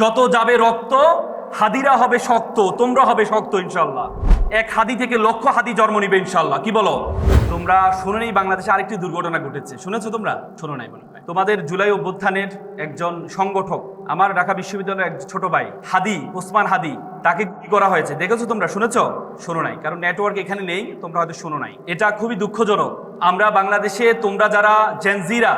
যত যাবে রক্ত, হাদিরা হবে শক্ত, তোমরা হবে শক্ত ইনশাল্লাহ এক হাদি থেকে লক্ষ হাদি জন্ম নিবে ইনশাল্লাহ কি বলো? তোমরা শুনে নেই বাংলাদেশে আরেকটি দুর্ঘটনা ঘটেছে, শুনেছো তোমরা? শোনো নাই মনে তোমাদের জুলাই অভ্যুত্থানের একজন সংগঠক, আমার ঢাকা বিশ্ববিদ্যালয়ের এক ছোট ভাই, হাদি, ওসমান হাদি, তাকে কি করা হয়েছে। দেখেছ তোমরা? শুনেছো? শোনো নাই, কারণ নেটওয়ার্ক এখানে নেই, তোমরা হয়তো শোনো নাই। এটা খুবই দুঃখজনক। আমরা বাংলাদেশে তোমরা যারা জেনজিরা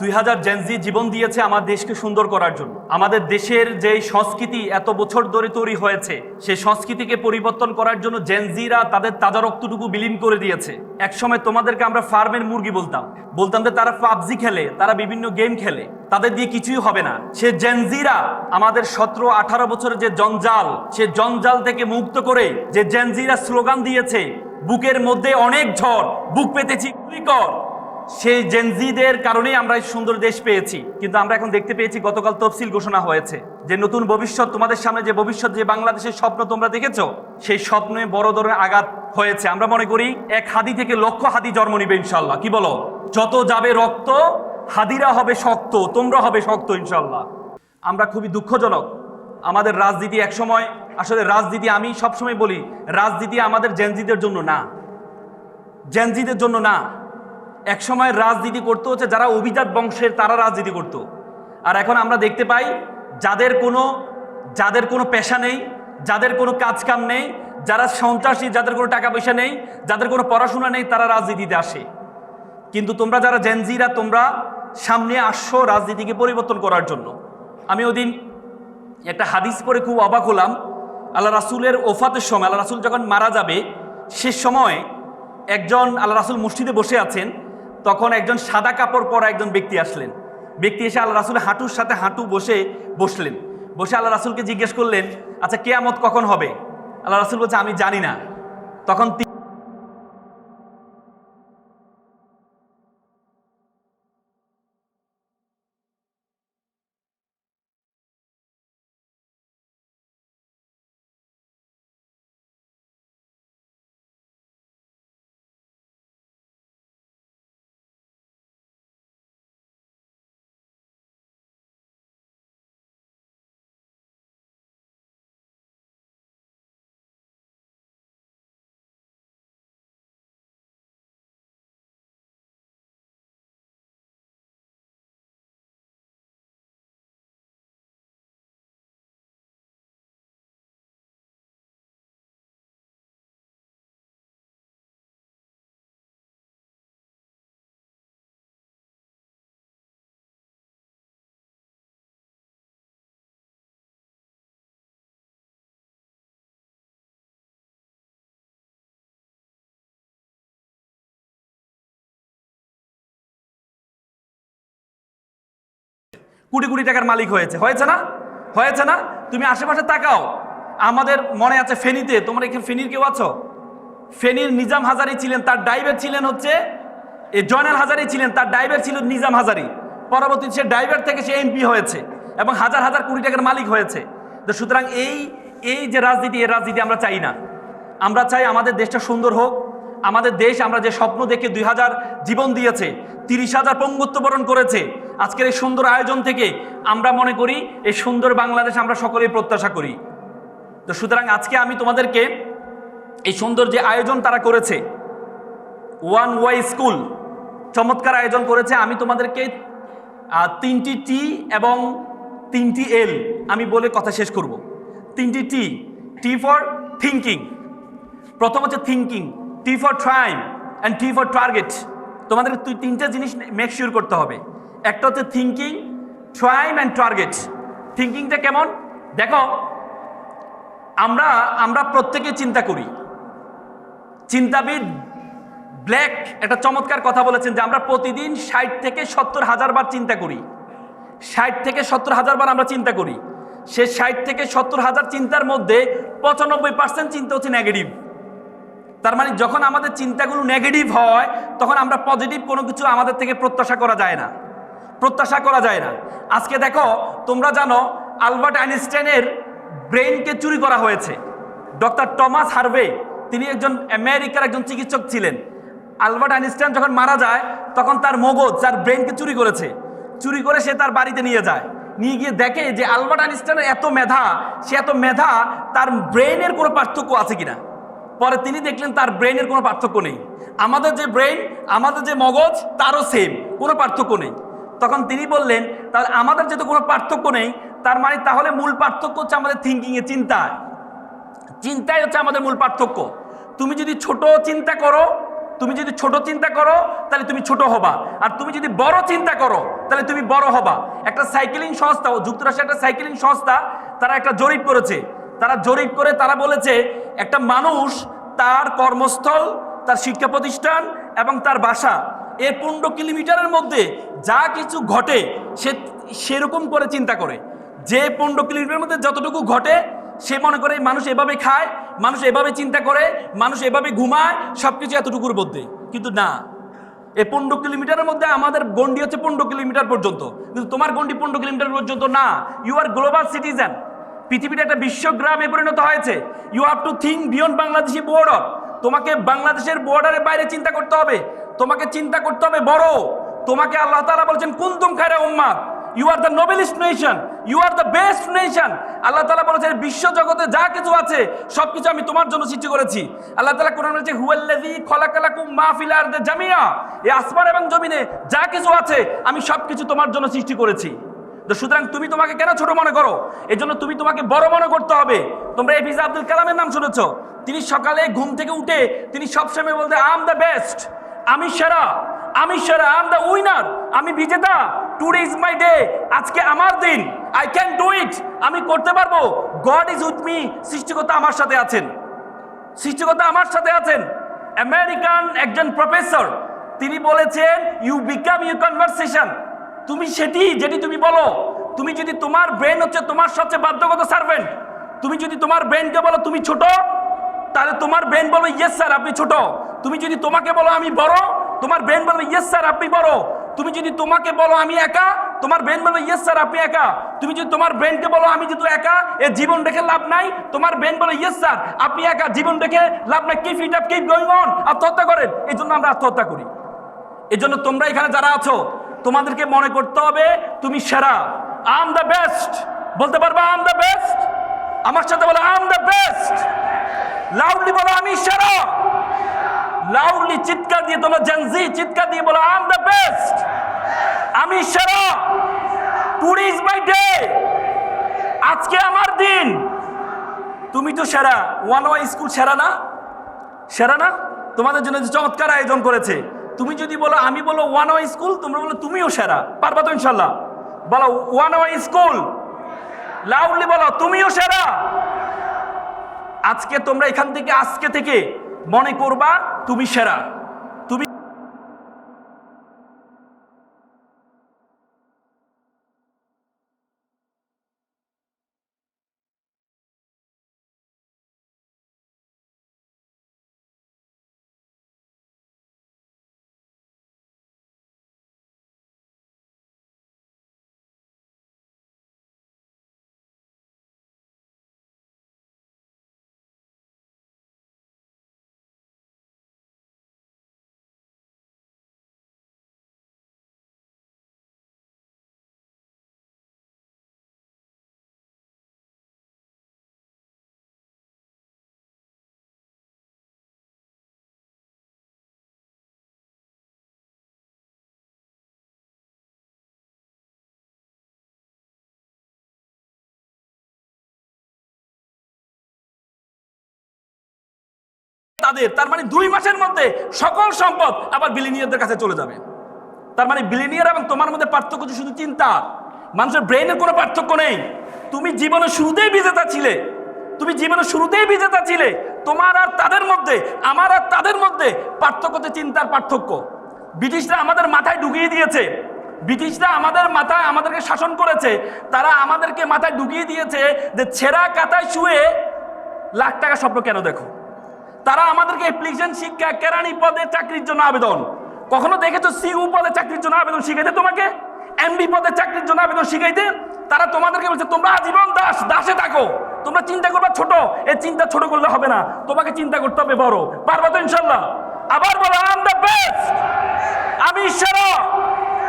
দুই হাজার জেনজি জীবন দিয়েছে আমার দেশকে সুন্দর করার জন্য। আমাদের দেশের যে সংস্কৃতি এত বছর ধরে তৈরি হয়েছে, সেই সংস্কৃতিকে পরিবর্তন করার জন্য জেনজিরা তাদের তাজা রক্তটুকু বিলীন করে দিয়েছে। একসময় তোমাদেরকে আমরা ফার্মের মুরগি বলতাম। বলতাম যে তারা পাবজি খেলে, তারা বিভিন্ন গেম খেলে, তাদের দিয়ে কিছুই হবে না। সে জেনজিরা আমাদের সতেরো, আঠারো বছরের যে জঞ্জাল, সে জঞ্জাল থেকে মুক্ত করে যে জেনজিরা স্লোগান দিয়েছে, বুকের মধ্যে অনেক ঝড়, বুক পেতেছি কর। সেই জেনজিদের কারণেই আমরা সুন্দর দেশ পেয়েছি। কিন্তু আমরা এখন দেখতে পেয়েছি গতকাল তফসিল ঘোষণা হয়েছে যে নতুন ভবিষ্যৎ, তোমাদের সামনে যে ভবিষ্যৎ, যে বাংলাদেশের স্বপ্ন তোমরা দেখেছ, সেই স্বপ্নে বড় ধরনের আঘাত হয়েছে। আমরা মনে করি এক হাদি থেকে লক্ষ হাদি জন্ম নিবে ইনশাল্লাহ কি বলো? যত যাবে রক্ত, হাদিরা হবে শক্ত, তোমরা হবে শক্ত ইনশাল্লাহ আমরা খুবই দুঃখজনক। আমাদের রাজনীতি একসময়, আসলে রাজনীতি আমি সবসময় বলি, রাজনীতি আমাদের জেনজিদের জন্য না। জেনজিদের জন্য না। একসময় রাজনীতি করতে হচ্ছে যারা অভিজাত বংশের তারা রাজনীতি করত। আর এখন আমরা দেখতে পাই যাদের কোনো যাদের কোনো পেশা নেই, যাদের কোনো কাজ কাম নেই, যারা সন্ত্রাসী, যাদের কোনো টাকা পয়সা নেই, যাদের কোনো পড়াশোনা নেই, তারা রাজনীতিতে আসে। কিন্তু তোমরা যারা জেনজিরা তোমরা সামনে আসছো রাজনীতিকে পরিবর্তন করার জন্য। আমি ওদিন একটা হাদিস পড়ে খুব অবাক হলাম। আল্লাহ রাসুলের ওফাতের সময়, আল্লাহ রাসুল যখন মারা যাবে, সে সময় একজন, আল্লাহ রাসুল মসজিদে বসে আছেন তখন একজন সাদা কাপড় পরা একজন ব্যক্তি আসলেন। ব্যক্তি এসে আল্লাহ রাসুল হাঁটুর সাথে হাঁটু বসে বসলেন। বসে আল্লাহ রাসুলকে জিজ্ঞেস করলেন আচ্ছা কেয়ামত কখন হবে? আল্লাহ রাসুল বলছে, আমি জানি না। তখন কোটি কোটি টাকার মালিক হয়েছে। হয়েছে না? হয়েছে না? তুমি আশেপাশে তাকাও। আমাদের মনে আছে ফেনীতে। তোমরা এখানে ফেনীর কেউ আছো? ফেনীর নিজাম হাজারি ছিলেন, তার ড্রাইভার ছিলেন হচ্ছে, এ জয়নাল হাজারি ছিলেন, তার ড্রাইভার ছিল নিজাম হাজারি। পরবর্তী সে ড্রাইভার থেকে সে এমপি হয়েছে এবং হাজার হাজার কোটি টাকার মালিক হয়েছে। তো সুতরাং এই এই যে রাজনীতি, এই রাজনীতি আমরা চাই না। আমরা চাই আমাদের দেশটা সুন্দর হোক। আমাদের দেশ আমরা যে স্বপ্ন দেখে দুই হাজার জীবন দিয়েছে, তিরিশ হাজার পঙ্গুত্ব বরণ করেছে আজকের এই সুন্দর আয়োজন থেকে আমরা মনে করি এই সুন্দর বাংলাদেশ আমরা সকলেই প্রত্যাশা করি। তো সুতরাং আজকে আমি তোমাদেরকে এই সুন্দর যে আয়োজন তারা করেছে ওয়ান ওয়াই স্কুল চমৎকার আয়োজন করেছে। আমি তোমাদেরকে তিনটি টি এবং তিনটি এল আমি বলে কথা শেষ করব। তিনটি টি টি ফর থিঙ্কিং প্রথম হচ্ছে thinking T for time and T for target তোমাদের তিনটে জিনিস মেক শিওর করতে হবে। একটা হচ্ছে থিঙ্কিং ট্রাইম অ্যান্ড টার্গেট থিঙ্কিংটা কেমন? দেখো, আমরা আমরা প্রত্যেকে চিন্তা করি। চিন্তাবিদ ব্ল্যাক একটা চমৎকার কথা বলেছেন যে আমরা প্রতিদিন ষাট থেকে সত্তর হাজার বার চিন্তা করি। ষাট থেকে সত্তর হাজার বার আমরা চিন্তা করি। সে ষাট থেকে সত্তর হাজার চিন্তার মধ্যে পঁচানব্বই পার্সেন্ট চিন্তা হচ্ছে নেগেটিভ তার মানে যখন আমাদের চিন্তাগুলো নেগেটিভ হয়, তখন আমরা পজিটিভ কোনো কিছু আমাদের থেকে প্রত্যাশা করা যায় না। প্রত্যাশা করা যায় না। আজকে দেখো, তোমরা জানো, আলবার্ট আইনস্টাইনের ব্রেইনকে চুরি করা হয়েছে। ডক্টর টমাস হার্ভে, তিনি একজন আমেরিকার একজন চিকিৎসক ছিলেন। আলবার্ট আইনস্টাইন যখন মারা যায়, তখন তার মগজ, তার ব্রেনকে চুরি করেছে। চুরি করে সে তার বাড়িতে নিয়ে যায়। নিয়ে গিয়ে দেখে যে আলবার্ট আইনস্টাইনের এত মেধা, সে এত মেধা, তার ব্রেনের কোনো পার্থক্য আছে কিনা। পরে তিনি দেখলেন তার ব্রেনের কোনো পার্থক্য নেই। আমাদের যে ব্রেন আমাদের যে মগজ, তারও সেম, কোনো পার্থক্য নেই। তখন তিনি বললেন, তাহলে আমাদের যেহেতু কোনো পার্থক্য নেই, তার মানে তাহলে মূল পার্থক্য হচ্ছে আমাদের থিঙ্কিংয়ে চিন্তায়। চিন্তাই হচ্ছে আমাদের মূল পার্থক্য। তুমি যদি ছোট চিন্তা করো, তুমি যদি ছোট চিন্তা করো, তাহলে তুমি ছোট হবা। আর তুমি যদি বড় চিন্তা করো, তাহলে তুমি বড় হবা। একটা সাইকেলিং সংস্থা, ও যুক্তরাষ্ট্রের একটা সাইকেলিং সংস্থা, তারা একটা জরিপ করেছে। তারা জরিপ করে তারা বলেছে, একটা মানুষ তার কর্মস্থল, তার শিক্ষা প্রতিষ্ঠান এবং তার বাসা এর পনেরো কিলোমিটারের মধ্যে যা কিছু ঘটে, সে সেরকম করে চিন্তা করে। যে পনেরো কিলোমিটারের মধ্যে যতটুকু ঘটে, সে মনে করে মানুষ এভাবে খায়, মানুষ এভাবে চিন্তা করে, মানুষ এভাবে ঘুমায় সব কিছু এতটুকুর মধ্যে। কিন্তু না এই পনেরো কিলোমিটারের মধ্যে আমাদের গন্ডি হচ্ছে পনেরো কিলোমিটার পর্যন্ত। কিন্তু তোমার গন্ডি পনেরো কিলোমিটার পর্যন্ত না। ইউ আর গ্লোবাল সিটিজেন পৃথিবীটা একটা বিশ্বগ্রামে পরিণত হয়েছে। You have to think beyond Bangladeshi border তোমাকে বাংলাদেশের বর্ডারের বাইরে চিন্তা করতে হবে। তোমাকে চিন্তা করতে হবে বড়। তোমাকে আল্লাহ তালা বলছেন, কুন্তুম খায়রা উম্মাদ you are the noblest nation you are the best nation আল্লাহ তালা বলেছেন, বিশ্ব জগতে যা কিছু আছে সব কিছু আমি তোমার জন্য সৃষ্টি করেছি। আল্লাহ তালা কোরআন বলেছে, হুয়াল্লাযী খলাকালাকুম মা ফিল আরদি জামিয়া এই আসমান এবং জমিনে যা কিছু আছে, আমি সব কিছু তোমার জন্য সৃষ্টি করেছি। তো সুতরাং তুমি তোমাকে কেন ছোট মনে করো? এই জন্য তুমি তোমাকে বড় মনে করতে হবে। তোমরা এপিজে আব্দুল কালামের নাম শুনেছ। তিনি সকালে ঘুম থেকে উঠে তিনি সবসময় বলতে আম দ্য বেস্ট আমি সেরা আমি সেরা আম দ্য উইনার আমি বিজেতা। টুডে ইজ মাই ডে আজকে আমার দিন। আই ক্যান ডু ইট আমি করতে পারব। গড ইজ উইথ মি সৃষ্টিকর্তা আমার সাথে আছেন। সৃষ্টিকর্তা আমার সাথে আছেন। আমেরিকান একজন প্রফেসর তিনি বলেছেন ইউ বিকাম ইউ কনভারসেশন তুমি সেটি, যেটি তুমি বলো, তুমি যদি তোমার ব্রেন হচ্ছে তোমার সবচেয়ে বাধ্যগত সার্ভেন্ট তুমি যদি তোমার ব্রেনকে বলো, তুমি ছোট, তাহলে তোমার ব্রেন বলো ইয়েস স্যার আপনি ছোট। তুমি যদি তোমাকে বলো আমি বড়, তোমার ব্রেন বলবে ইয়েস স্যার আপনি বড়। তুমি যদি তোমাকে বলো আমি একা, তোমার ব্রেন বলবে ইয়েস স্যার আপনি একা। তুমি যদি তোমার ব্রেনকে বলো আমি যেহেতু একা, এ জীবন রেখে লাভ নাই, তোমার ব্রেন বলে ইয়েস স্যার আপনি একা, জীবন রেখে লাভ নাই। Keep it up keep going on আত্মহত্যা করেন। এই জন্য আমরা আত্মহত্যা করি। এই জন্য তোমরা এখানে যারা আছো, তোমাদেরকে মনে করতে হবে তুমি সেরা। আম দ্য বেস্ট বলতে পারবে আম দ্য বেস্ট আমার সাথে বলো আম দ্য বেস্ট লাউডলি বলো, আমি সেরা লাউডলি চিৎকার দিয়ে তোমরা জেনজি চিৎকার দিয়ে বলো আম দ্য বেস্ট আমি সেরা। ইজ মাই ডে আজকে আমার দিন। তুমি তো সেরা। ওয়ান ওয়াই স্কুল সেরা না? সেরা না? তোমাদের জন্য যে চমৎকার আয়োজন করেছে। তুমি যদি বলো, আমি বলো ওয়ান ওয়াই স্কুল তোমরা বলো, তুমিও সেরা। পারবা তো ইনশাল্লাহ বলো ওয়ান ওয়াই স্কুল লাউডলি বলো, তুমিও সেরা। আজকে তোমরা এখান থেকে, আজকে থেকে মনে করবা তুমি সেরা। তাদের, তার মানে দুই মাসের মধ্যে সকল সম্পদ আবার বিলিনিয়ারদের কাছে চলে যাবে। তার মানে বিলিনিয়ার এবং তোমার মধ্যে পার্থক্য শুধু চিন্তা। মানুষের ব্রেনের কোনো পার্থক্য নেই। তুমি জীবনের শুরুতেই বিজেতা ছিলে। তুমি জীবনের শুরুতেই বিজেতা ছিলে। তোমার আর তাদের মধ্যে, আমার আর তাদের মধ্যে পার্থক্য হচ্ছে চিন্তার পার্থক্য। ব্রিটিশরা আমাদের মাথায় ঢুকিয়ে দিয়েছে। ব্রিটিশরা আমাদের মাথায় আমাদেরকে শাসন করেছে। তারা আমাদেরকে মাথায় ঢুকিয়ে দিয়েছে যে ছেঁড়া কাতায় শুয়ে লাখ টাকা স্বপ্ন কেন দেখো? তারা আমাদেরকে অ্যাপ্লিকেশন শিক্ষা, কেরানি পদে চাকরির জন্য আবেদন। কখনো দেখেছ সিউ পদে চাকরির জন্য আবেদন শিখাইতে তোমাকে? এমবি পদে চাকরির জন্য আবেদন শিখাইতে তারা তোমাদেরকে বলছে, তোমরা আজীবন দাস, দাসে থাকো। তোমরা চিন্তা করবা ছোট। এই চিন্তা ছোট করলে হবে না। তোমাকে চিন্তা করতে হবে বড়। পারবা তো ইনশাল্লাহ। আবার বলো আম দ্য বেস্ট আমি সেরা!